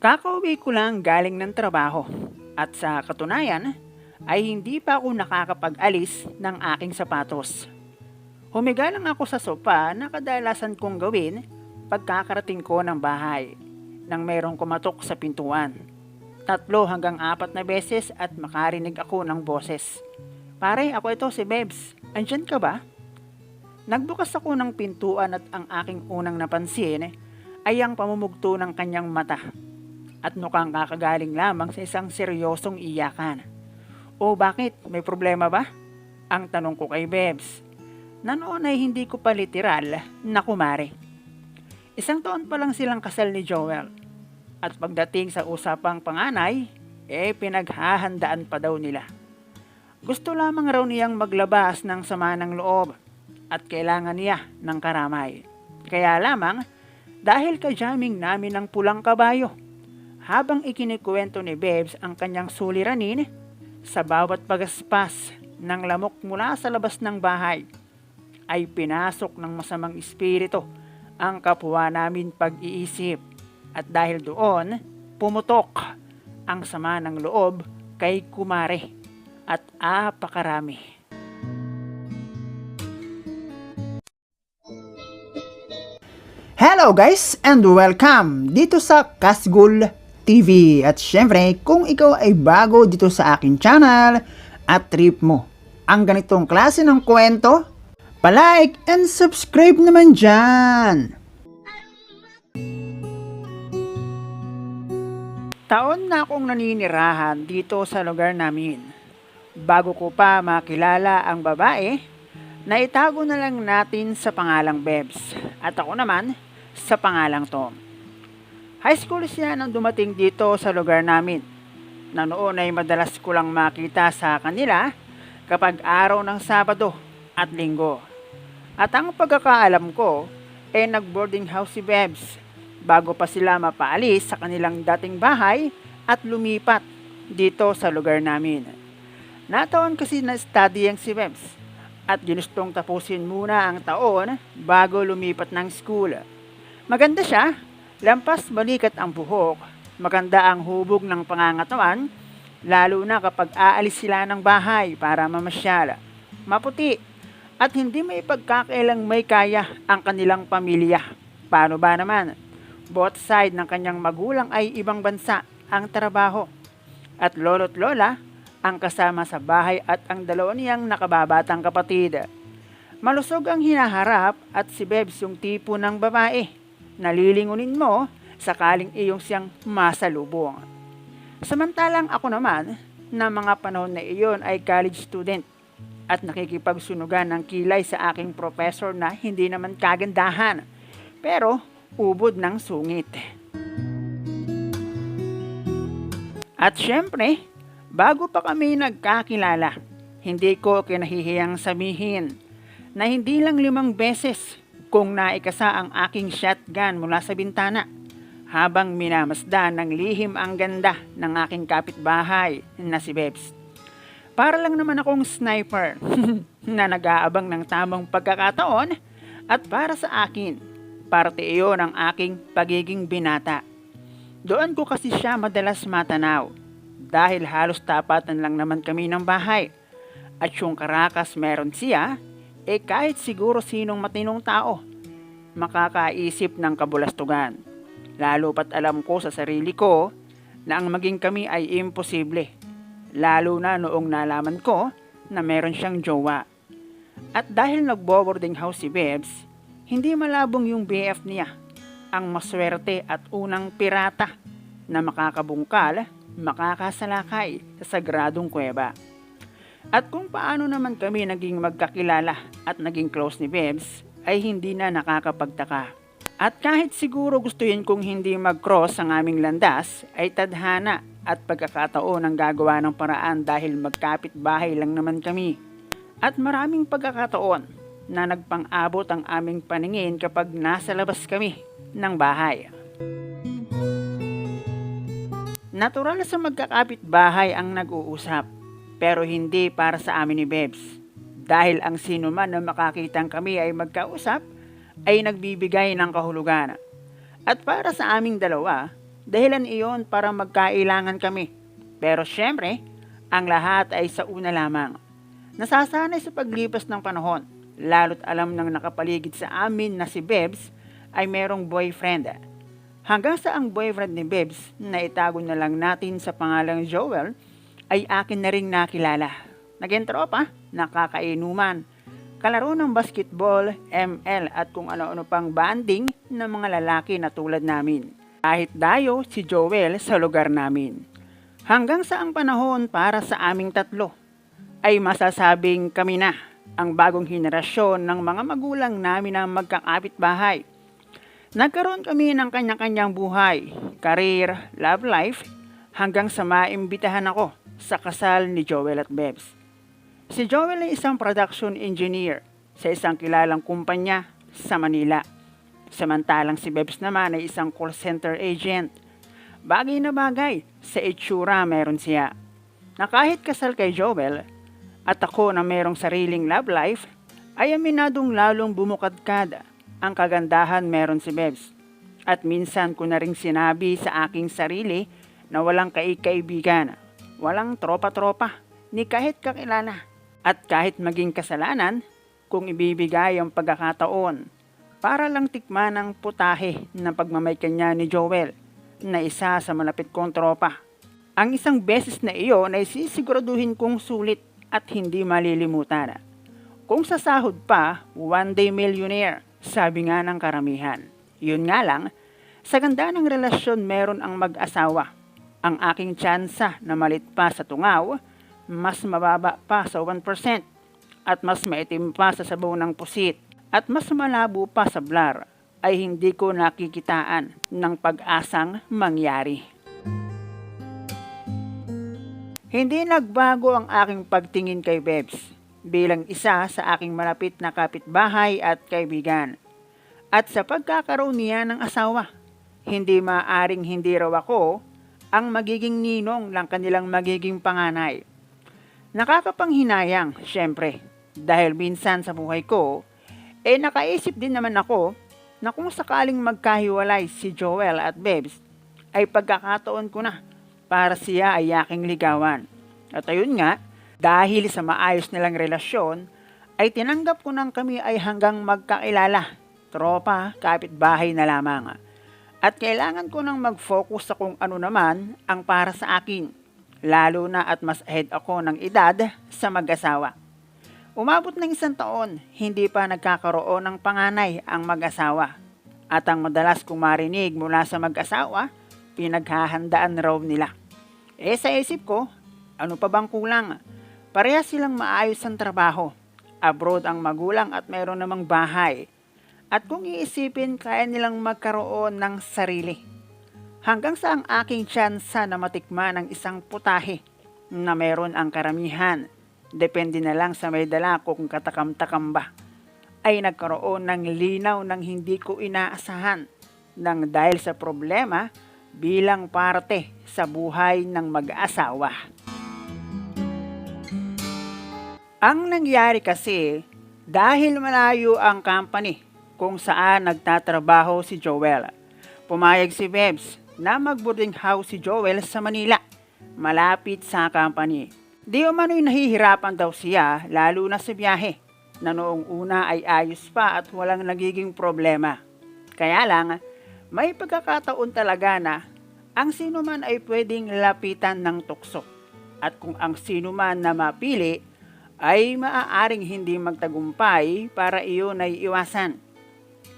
Kakauwi ko lang galing ng trabaho at sa katunayan ay hindi pa ako nakakapag-alis ng aking sapatos. Humiga lang ako sa sopa na kadalasan kong gawin pagkakarating ko ng bahay nang mayroong kumatok sa pintuan. Tatlo hanggang apat na beses at makarinig ako ng boses. Pare, ako ito si Bebs. Andyan ka ba? Nagbukas ako ng pintuan at ang aking unang napansin ay ang pamumugto ng kanyang mata at mukhang kakagaling lamang sa isang seryosong iyakan. O bakit? May problema ba? Ang tanong ko kay Bebs. Na noon ay hindi ko pa literal na kumare. Isang taon pa lang silang kasal ni Joel. At pagdating sa usapang panganay, eh pinaghahandaan pa daw nila. Gusto lamang raw niyang maglabas ng sama ng loob at kailangan niya ng karamay. Kaya lamang, dahil kajaming namin ng pulang kabayo, habang ikinikwento ni Bebs ang kanyang suliranin, sa bawat pagaspas ng lamok mula sa labas ng bahay, ay pinasok ng masamang espiritu ang kapwa namin pag-iisip. At dahil doon, pumutok ang sama ng loob kay Kumare at apakarami. Hello guys and welcome dito sa Kasgul TV. At syempre, kung ikaw ay bago dito sa aking channel at trip mo ang ganitong klase ng kwento, palike and subscribe naman dyan. Taon na akong naninirahan dito sa lugar namin. Bago ko pa makilala ang babae, naitago na lang natin sa pangalang Bebs. At ako naman sa pangalang Tom. High school siya nang dumating dito sa lugar namin. Na noon ay madalas ko lang makita sa kanila kapag araw ng Sabado at Linggo. At ang pagkakaalam ko, eh nag-boarding house si Bebs bago pa sila mapaalis sa kanilang dating bahay at lumipat dito sa lugar namin. Nataon kasi na study ang si Bebs at ginustong tapusin muna ang taon bago lumipat ng school. Maganda siya, lampas balikat ang buhok, maganda ang hubog ng pangangatawan, lalo na kapag aalis sila ng bahay para mamasyal. Maputi at hindi may pagkakailang may kaya ang kanilang pamilya. Paano ba naman? Both side ng kanyang magulang ay ibang bansa ang trabaho. At lolo't lola ang kasama sa bahay at ang dalawa niyang nakababatang kapatid. Malusog ang hinaharap at si Bebs yung tipo ng babae. Nalilingunin mo sakaling iyong siyang masalubong. Samantalang ako naman, na mga panahon na iyon ay college student at nakikipagsunugan ng kilay sa aking professor na hindi naman kagandahan pero ubod ng sungit. At syempre, bago pa kami nagkakilala, hindi ko kinahihiyang sabihin na hindi lang limang beses kung naikasa ang aking shotgun mula sa bintana habang minamasdan ng lihim ang ganda ng aking kapitbahay na si Bebs. Para lang naman akong sniper na nag-aabang ng tamang pagkakataon at para sa akin, parte iyon ng aking pagiging binata. Doon ko kasi siya madalas matanaw dahil halos tapatan lang naman kami ng bahay. At yung karakas meron siya, eh kahit siguro sinong matinong tao, makakaisip ng kabulastugan. Lalo pat alam ko sa sarili ko na ang maging kami ay imposible. Lalo na noong nalaman ko na meron siyang jowa. At dahil nagbo-boarding house si Bebs, hindi malabong yung BF niya ang maswerte at unang pirata na makakabungkal, makakasalakay sa sagradong kuweba. At kung paano naman kami naging magkakilala at naging close ni Bebs ay hindi na nakakapagtaka. At kahit siguro gustuhin kong hindi mag-cross ang aming landas ay tadhana at pagkakataon ang gagawa ng paraan dahil magkapit bahay lang naman kami. At maraming pagkakataon na nagpang-abot ang aming paningin kapag nasa labas kami ng bahay. Natural sa magkakapit bahay ang nag-uusap pero hindi para sa amin ni Bebs. Dahil ang sino man na makakitang kami ay magkausap ay nagbibigay ng kahulugan. At para sa aming dalawa, dahilan iyon para magkailangan kami. Pero syempre, ang lahat ay sa una lamang. Nasasanay sa paglipas ng panahon, lalo't alam ng nakapaligid sa amin na si Bebs ay merong boyfriend. Hanggang sa ang boyfriend ni Bebs na itago na lang natin sa pangalang Joel ay akin na ring nakilala. Naging tropa, nakakainuman, kalaro ng basketball, ML at kung ano-ano pang banding ng mga lalaki na tulad namin. Kahit dayo si Joel sa lugar namin. Hanggang sa ang panahon para sa aming tatlo ay masasabing kami na ang bagong henerasyon ng mga magulang namin na magkakapit bahay. Nagkaroon kami ng kanya-kanyang buhay, career, love life, hanggang sa maimbitahan ako sa kasal ni Joel at Bebs. Si Joel ay isang production engineer sa isang kilalang kumpanya sa Manila. Samantalang si Bebs naman ay isang call center agent. Bagay na bagay, sa itsura meron siya. Na kahit kasal kay Joel, at ako na merong sariling love life, ay aminadong lalong bumukadkad ang kagandahan meron si Bebs. At minsan ko na ring sinabi sa aking sarili na walang kaikaibigan, walang tropa-tropa, ni kahit kakilala. At kahit maging kasalanan, kung ibibigay ang pagkakataon para lang tikman ang putahe ng pagmamaykan ni Joel na isa sa malapit kong tropa. Ang isang beses na iyon ay sisiguraduhin kong sulit at hindi malilimutan. Kung sa sahod pa, one day millionaire, sabi nga ng karamihan. Yun nga lang, sa ganda ng relasyon meron ang mag-asawa. Ang aking tsansa na malit pa sa tungaw, mas mababa pa sa 1% at mas maitim pa sa sabaw ng pusit at mas malabo pa sa blar ay hindi ko nakikitaan ng pag-asang mangyari. Hindi nagbago ang aking pagtingin kay Bebs bilang isa sa aking malapit na kapitbahay at kaibigan. At sa pagkakaroon niya ng asawa, hindi maaring hindi raw ako ang magiging ninong lang kanilang magiging panganay. Nakakapanghinayang, syempre, dahil minsan sa buhay ko, eh nakaisip din naman ako na kung sakaling magkahiwalay si Joel at Bebs, ay pagkakataon ko na para siya ay aking ligawan. At ayun nga, dahil sa maayos nilang relasyon, ay tinanggap ko nang kami ay hanggang magkakilala, tropa, kapitbahay na lamang. At kailangan ko nang mag-focus sa kung ano naman ang para sa akin, lalo na at mas ahead ako ng edad sa mag-asawa. Umabot ng isang taon, hindi pa nagkakaroon ng panganay ang mag-asawa. At ang madalas kong marinig mula sa mag-asawa, pinaghahandaan raw nila. Eh sa isip ko, ano pa bang kulang? Pareha silang maayos ang trabaho. Abroad ang magulang at mayroon namang bahay. At kung iisipin, kaya nilang magkaroon ng sarili. Hanggang sa ang aking tsansa na matikman ng isang putahe na meron ang karamihan. Depende na lang sa may dala kung katakam-takam ba. Ay nagkaroon ng linaw ng hindi ko inaasahan nang dahil sa problema bilang parte sa buhay ng mag-asawa. Ang nangyari kasi dahil malayo ang company kung saan nagtatrabaho si Joel. Pumayag si Bebs na mag-boarding house si Joel sa Manila, malapit sa company. Di umano'y nahihirapan daw siya lalo na sa biyahe na noong una ay ayos pa at walang nagiging problema. Kaya lang, may pagkakataon talaga na ang sino man ay pwedeng lapitan ng tukso. At kung ang sino man na mapili ay maaaring hindi magtagumpay para iyon ay iwasan.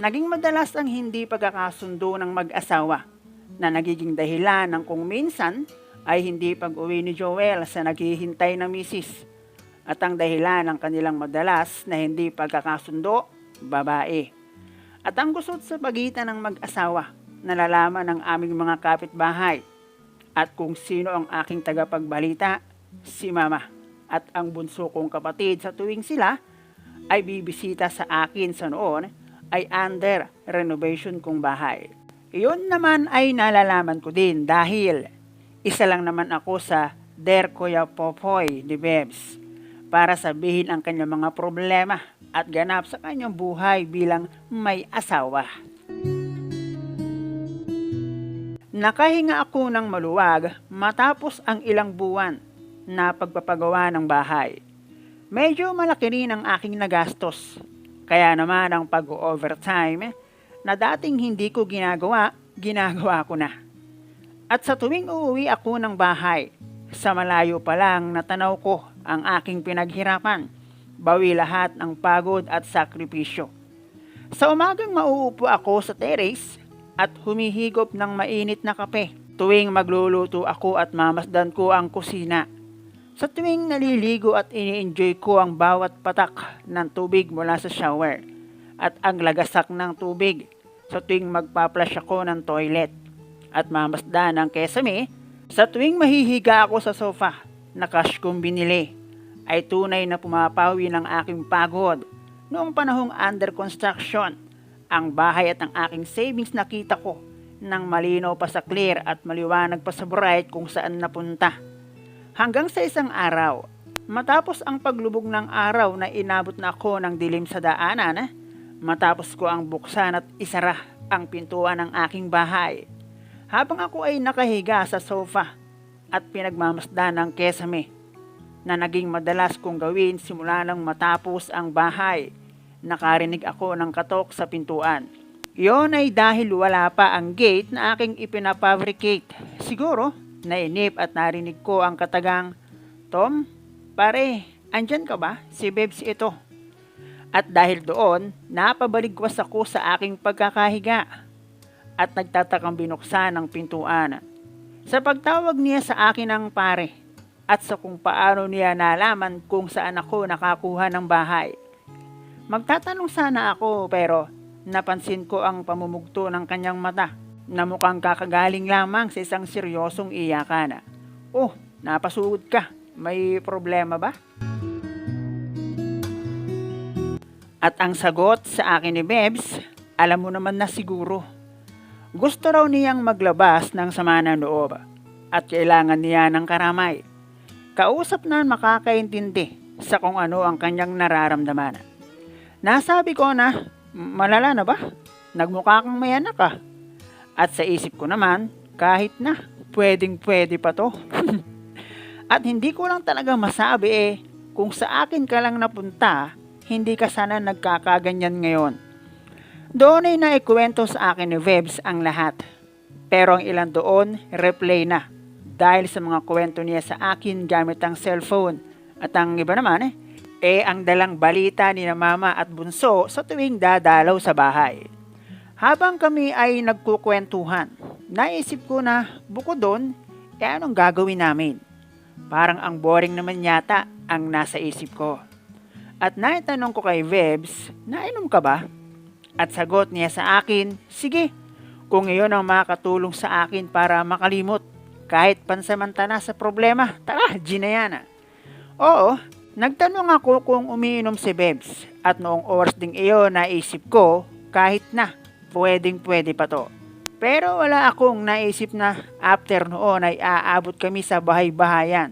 Naging madalas ang hindi pagkakasundo ng mag-asawa na nagiging dahilan ng kung minsan ay hindi pag-uwi ni Joel sa naghihintay na misis. At ang dahilan ng kanilang madalas na hindi pagkakasundo, babae. At ang gusot sa pagitan ng mag-asawa, nalalaman ng aming mga kapitbahay. At kung sino ang aking tagapagbalita, si Mama at ang bunso kong kapatid sa tuwing sila ay bibisita sa akin sa noon ay under renovation kong bahay. Iyon naman ay nalalaman ko din dahil isa lang naman ako sa Der Kuya Popoy ni Bebs para sabihin ang kanyang mga problema at ganap sa kanyang buhay bilang may asawa. Nakahinga ako ng maluwag matapos ang ilang buwan na pagpapagawa ng bahay. Medyo malaki rin ang aking nagastos. Kaya naman ang pag-overtime na dating hindi ko ginagawa, ginagawa ko na. At sa tuwing uuwi ako ng bahay, sa malayo pa lang natanaw ko ang aking pinaghirapan. Bawi lahat ng pagod at sakripisyo. Sa umagang mauupo ako sa terrace at humihigop ng mainit na kape tuwing magluluto ako at mamasdan ko ang kusina. Sa tuwing naliligo at ini-enjoy ko ang bawat patak ng tubig mula sa shower at ang lagasak ng tubig sa tuwing magpa-flush ako ng toilet at mamasdan ang kesame sa tuwing mahihiga ako sa sofa na cash kong binili ay tunay na pumapawi ng aking pagod noong panahong under construction ang bahay at ang aking savings nakita ko nang malinaw pa sa clear at maliwanag pa sa bright kung saan napunta. Hanggang sa isang araw, matapos ang paglubog ng araw na inabot na ako ng dilim sa daanan, matapos ko ang buksan at isara ang pintuan ng aking bahay. Habang ako ay nakahiga sa sofa at pinagmamasdan ng kesame na naging madalas kong gawin simula nang matapos ang bahay nakarinig ako ng katok sa pintuan. Iyon ay dahil wala pa ang gate na aking ipinafabricate. Siguro, nainip at narinig ko ang katagang, Tom, pare, andyan ka ba? Si Bebs ito. At dahil doon, napabaligwas ako sa aking pagkakahiga at nagtatakang binuksan ang pintuan. Sa pagtawag niya sa akin ng pare at sa kung paano niya nalaman kung saan ako nakakuha ng bahay. Magtatanong sana ako pero napansin ko ang pamumugto ng kanyang mata na mukhang kakagaling lamang sa isang seryosong iyakan. Oh, napasugod ka. May problema ba? At ang sagot sa akin ni Bebs, alam mo naman na siguro. Gusto raw niyang maglabas ng sama ng loob at kailangan niya ng karamay. Kausap na makakaintindi sa kung ano ang kanyang nararamdaman. Nasabi ko na, malala na ba? Nagmukha kang may anak ka. At sa isip ko naman, kahit na, pwedeng pwede pa to. At hindi ko lang talaga masabi eh, kung sa akin ka lang napunta, hindi ka sana nagkakaganyan ngayon. Doon ay naikwento sa akin ni Vebs ang lahat. Pero ang ilan doon, replay na. Dahil sa mga kwento niya sa akin gamit ang cellphone. At ang iba naman eh, eh ang dalang balita ni na mama at bunso sa tuwing dadalaw sa bahay. Habang kami ay nagkukwentuhan, naisip ko na bukod doon, eh anong gagawin namin? Parang ang boring naman yata ang nasa isip ko. At naitanong ko kay Vebs, nainom ka ba? At sagot niya sa akin, sige, kung iyon ang makatulong sa akin para makalimot kahit pansamantala sa problema, tara, ginayana. Oo, nagtanong ako kung umiinom si Bebs at noong oras ding iyon naisip ko kahit na pwedeng pwede pa to. Pero wala akong naisip na after noon ay aabot kami sa bahay-bahayan.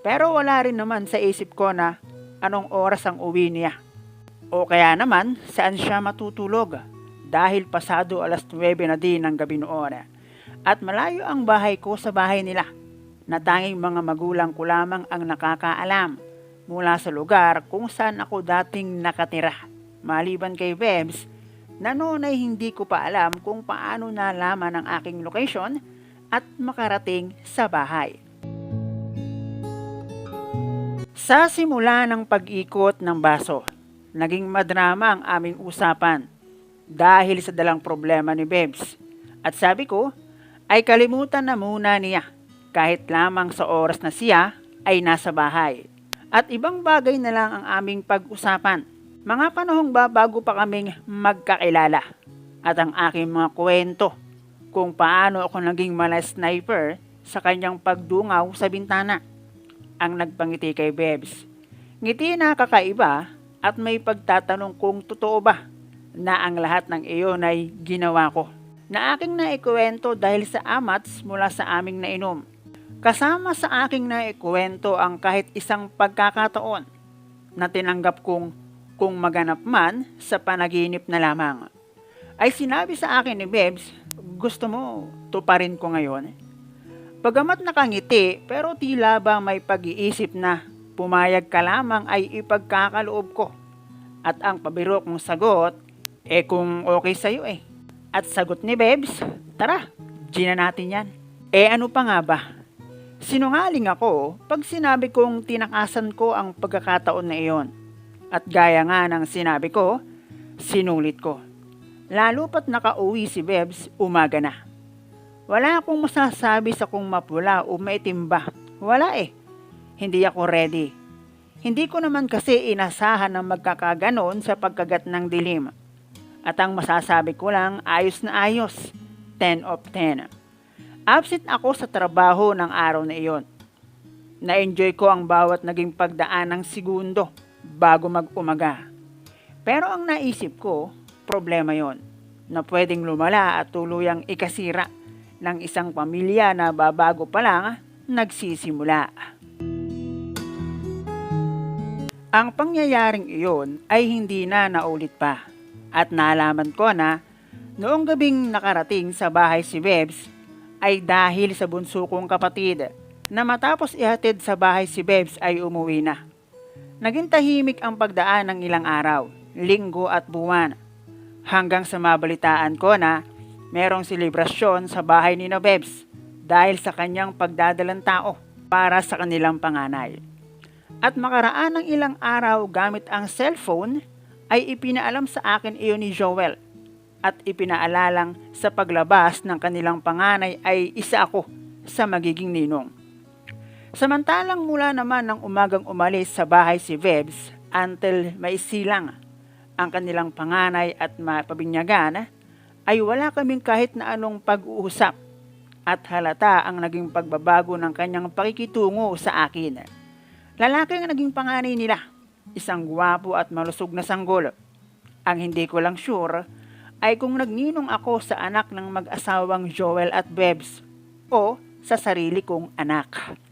Pero wala rin naman sa isip ko na anong oras ang uwi niya. O kaya naman saan siya matutulog dahil pasado alas 9 na din ng gabi noon. At malayo ang bahay ko sa bahay nila na tanging mga magulang ko lamang ang nakakaalam mula sa lugar kung saan ako dating nakatira. Maliban kay Bebs, na ay hindi ko pa alam kung paano nalaman ang aking location at makarating sa bahay. Sa simula ng pag-ikot ng baso, naging madrama ang aming usapan dahil sa dalang problema ni Bebs. At sabi ko, ay kalimutan na muna niya kahit lamang sa oras na siya ay nasa bahay. At ibang bagay na lang ang aming pag-usapan. Mga panahong ba bago pa kaming magkakilala. At ang aking mga kwento kung paano ako naging mala sniper sa kanyang pagdungaw sa bintana. Ang nagpangiti kay Bebs. Ngiti na kakaiba at may pagtatanong kung totoo ba na ang lahat ng iyon ay ginawa ko. Na aking naikwento dahil sa amats mula sa aming nainom. Kasama sa aking naikwento ang kahit isang pagkakataon na tinanggap kong kung maganap man sa panaginip na lamang. Ay sinabi sa akin ni Bebs gusto mo tuparin ko ngayon? Pagamat nakangiti pero tila ba may pag-iisip na pumayag ka lamang ay ipagkakaloob ko. At ang pabiro kong sagot, eh kung okay sa'yo eh. At sagot ni Bebs, tara, gina natin yan. Eh ano pa nga ba? Sinungaling ako pag sinabi kong tinakasan ko ang pagkakataon na iyon. At gaya nga ng sinabi ko, sinulit ko. Lalo pat nakauwi si Bebs, umaga na. Wala akong masasabi sa kung mapula o maitim ba. Wala eh. Hindi ako ready. Hindi ko naman kasi inasahan na magkakaganon sa pagkagat ng dilim. At ang masasabi ko lang, ayos na ayos. 10 of 10. Absent ako sa trabaho ng araw na iyon. Na-enjoy ko ang bawat naging pagdaan ng segundo bago mag-umaga. Pero ang naisip ko, problema yon na pwedeng lumala at tuluyang ikasira ng isang pamilya na babago pa lang nagsisimula. Ang pangyayaring iyon ay hindi na naulit pa at nalaman ko na noong gabing nakarating sa bahay si Bebs ay dahil sa bunso kong kapatid na matapos ihatid sa bahay si Bebs ay umuwi na. Naging tahimik ang pagdaan ng ilang araw, linggo at buwan hanggang sa mabalitaan ko na merong selebrasyon sa bahay ni Bebs dahil sa kanyang pagdadalang tao para sa kanilang panganay. At makaraan ng ilang araw gamit ang cellphone ay ipinaalam sa akin iyon ni Joel at ipinaalalang sa paglabas ng kanilang panganay ay isa ako sa magiging ninong. Samantalang mula naman ng umagang umalis sa bahay si Vebs until maisilang ang kanilang panganay at mapabinyagan ay wala kaming kahit na anong pag-uusap at halata ang naging pagbabago ng kanyang pakikitungo sa akin. Lalaki ang naging panganay nila, isang gwapo at malusog na sanggol. Ang hindi ko lang sure ay kung nagninong ako sa anak ng mag-asawang Joel at Bebs o sa sarili kong anak.